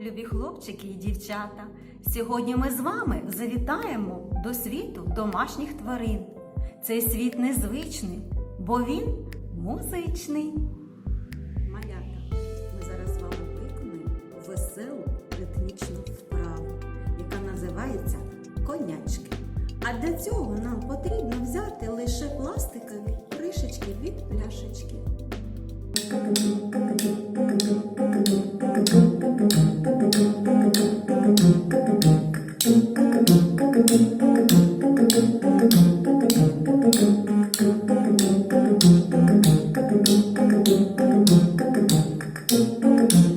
любі хлопчики і дівчата. Сьогодні ми з вами завітаємо до світу домашніх тварин. Цей світ незвичний, бо він музичний. Малята, ми зараз з вами виконуємо веселу ритмічну вправу, яка називається конячки. А для цього нам потрібно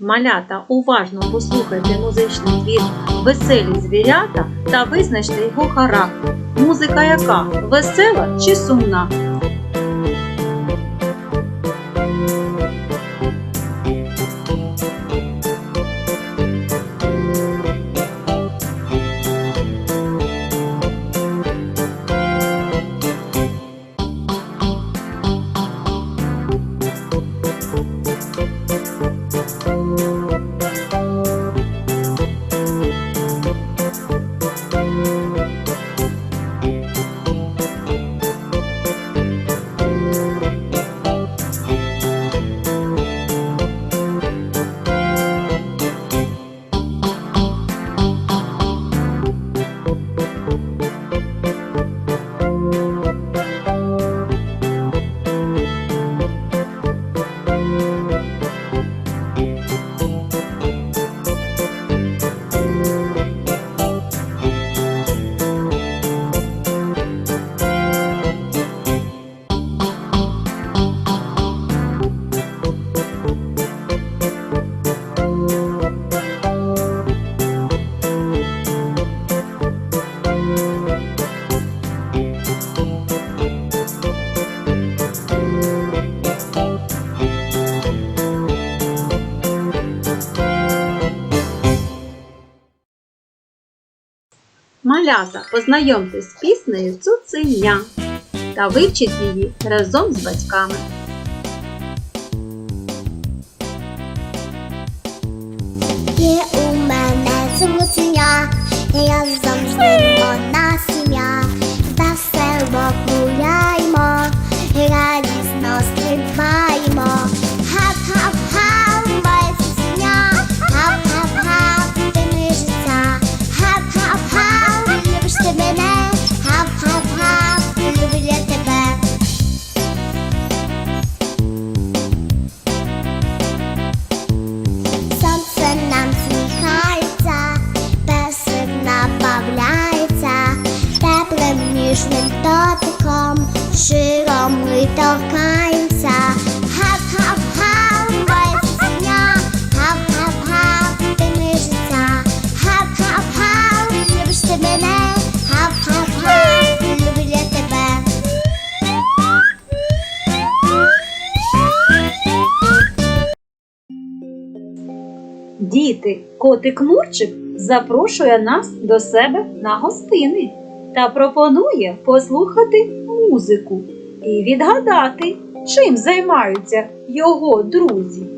Малята, уважно послухайте музичний твір Веселі звірята та визначте його характер. Музика яка? Весела чи сумна? Малята, познайомтесь з піснею Цуценя та вивчіть її разом з батьками. Є у мене цуценя, я завжди одна ніжним дотиком, широм ми торкаємося. Гап-гап-гап, ти моє життя. Гап-гап-гап, любиш ти мене, гап-гап-гап, люблю тебе. Діти, котик Мурчик запрошує нас до себе на гостини та пропонує послухати музику і відгадати, чим займаються його друзі.